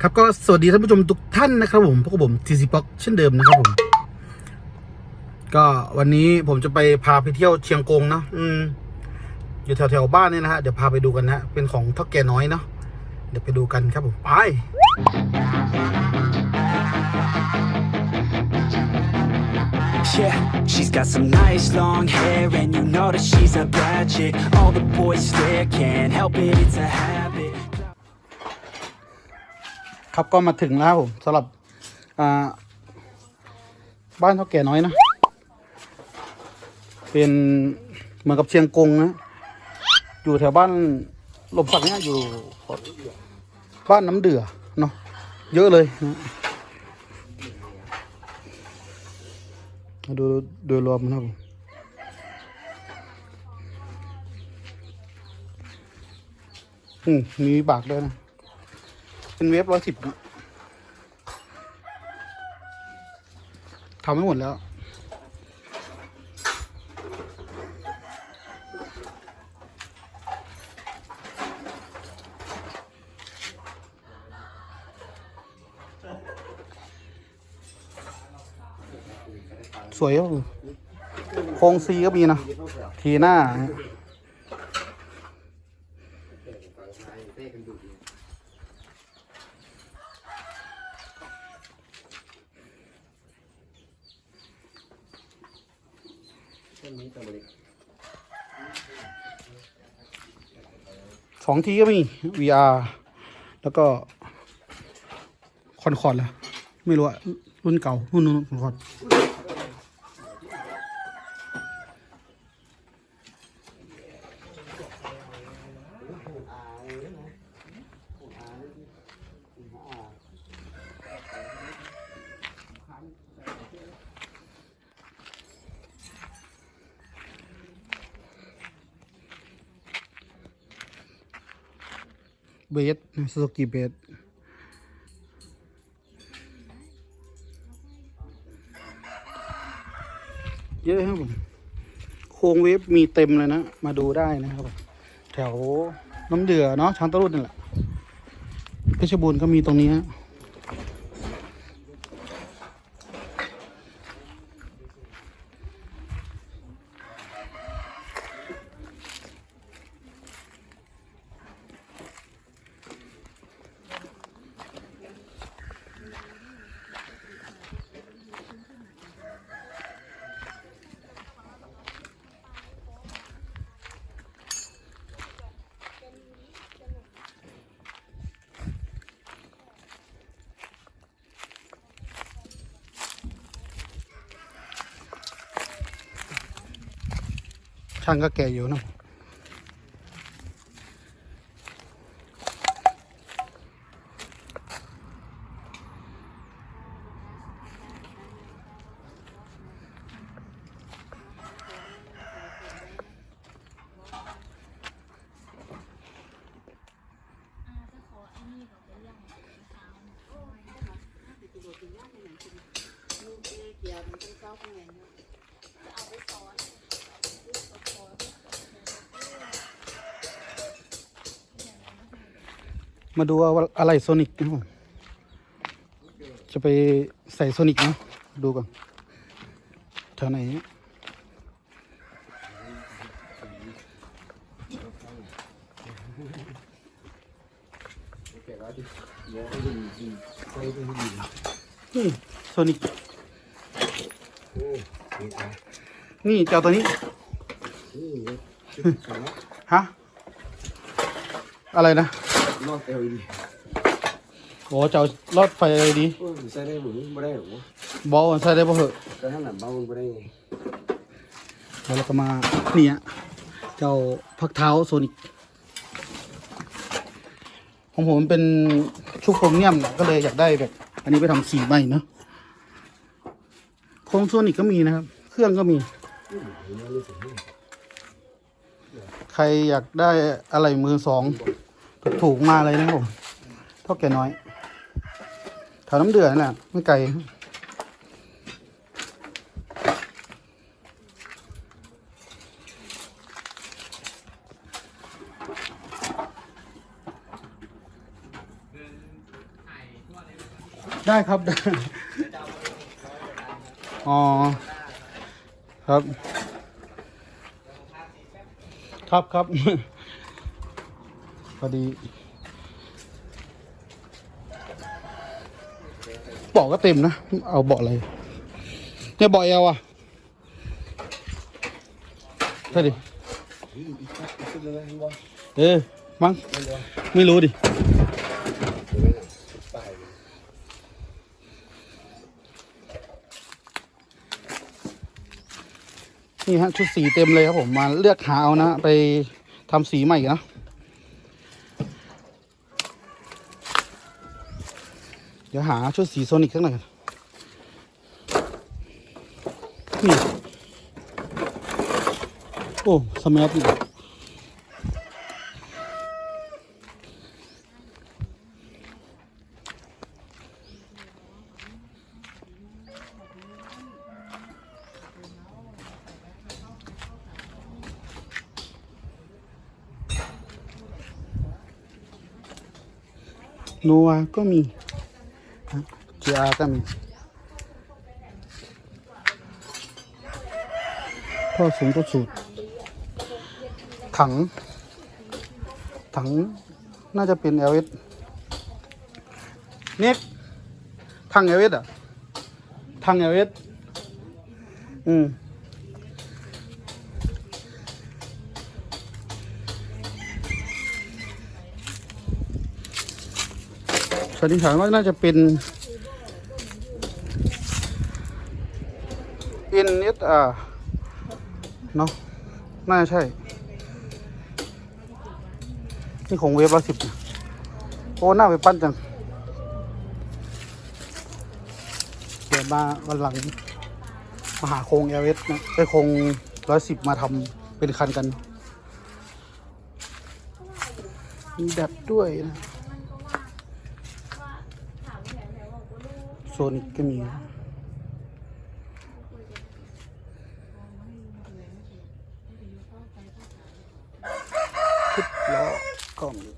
ครับก็สวัสดีท่านผู้ชมทุกท่านนะครับผมพวกผมทีซีบ็อกเช่นเดิมนะครับผม ก็วันนี้ผมจะไปพาไปเที่ยวเชียงกงเนาะอืม อยู่แถวแถวๆบ้านเนี่ยนะฮะเดี๋ยวพาไปดูกันนะเป็นของเท่าแก่น้อยเนาะเดี๋ยวไปดูกันครับผมไป Yeah, she's got some nice long hair, and you know that she's a bad chick. All the boys stare, can't help it, it's a habit. ครับก็มาถึงแล้วผมสำหรับบ้านเท่าแก่น้อยนะ เป็นเหมือนกับเชียงกงนะ อยู่แถวบ้านลมสักเนี่ยอยู่บ้านน้ำเดือเนาะเยอะเลยนะดูโดยรวมนะครับอืมมีบากด้วยนะ เป็นเวฟร้อยสิบทำไม่หมดแล้ว สวยครับโครงซีก็มีนะ ทีหน้า สองทีก็มี VR แล้วก็คอนคอร์ดละไม่รู้อะรุ่นเก่ารุ่นนู้นคอนคอร์ด เบสซูซูกิเบสเยอะครับผมโครงเวฟมีเต็มเลยนะ มาดูได้นะครับผมแถวน้ำเดือเนาะช้างตะรุดนี่แหละเพชรบูรณ์ก็มีตรงนี้ฮะ ช่างก็แก่อยู่นะ มาดูว่าอะไรโซนิกนะผมจะไปใส่โซนิกนะดูก่อนแถวไหนนี่โซนิกนี่เจ้าตัวนี้ฮะอะไรนะ นอก LED โอ้เจ้ารอดไฟอะไรดีโอ้ยใส่ได้หรือไม่ได้หรอบอกว่าใส่ได้บ่เหอะแต่ถ้าหนังเบามันไม่ได้ไงแล้วเราก็มาเนี่ยเจ้าพักเท้าโซนิกของผมมันเป็นชุกโครเมียมน่ะก็เลยอยากได้แบบ อันนี้ไปทำสีใหม่เนาะโครงโซนิกก็มีนะครับ เครื่องก็มี ใครอยากได้อะไรมือสอง ถูกมาเลยนะผมเท่าแก่น้อยถวน้ำเดือดนั่แหละไม่ไกลได้ครับ อ๋อ ครับ ครับครับ พอดี เบาะก็เต็มนะ เอาเบาะอะไร เนี่ยเบาะเอวอะใช่ดิเออ มั้ง ไม่รู้ดินี่ฮะชุดสีเต็มเลยครับผมมาเลือกหาเอานะ ไปทำสีใหม่อีกนะ ดี๋ยวหาชุดสีโซนิกสักหน่อยกันนี่ โอ้สมัยอีกโนวาก็มี เจียก็มีท่อสูงก็สูดถัง ถังน่าจะเป็น LS เน็กถัง LS อะถัง LS อืมสันนิษฐานว่าน่าจะเป็น NSR เนาะน่าจะใช่ นี่ของเวฟละสิบโอ้หน้าไปปั้นจังเดี๋ยวมาวันหลังมาหาโครงเอลเอสนะไปโครงร้อยสิบมาทำเป็นคันกันมีแบด้วยนะโซนิกก็มีทุกล้อ ก็มี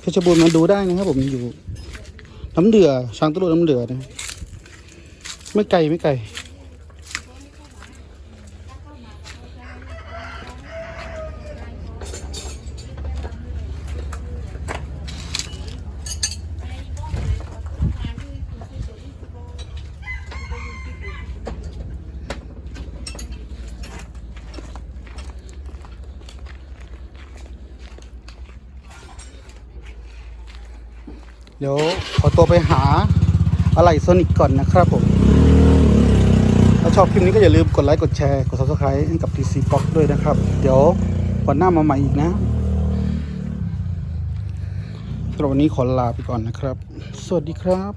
เพชรบูรณ์มาดูได้นะครับผมอยู่น้ำเดือช้างตะลุน้ำเดือนะไม่ไกลไม่ไกล เดี๋ยวขอตัวไปหาอะไรโซนิกก่อนนะครับผม ถ้าชอบคลิปนี้ก็อย่าลืมกดไลค์ กดแชร์ กด subscribe ให้กับ TC Box ด้วยนะครับ เดี๋ยววันหน้ามาใหม่อีกนะสำหรับวันนี้ขอลาไปก่อนนะครับ สวัสดีครับ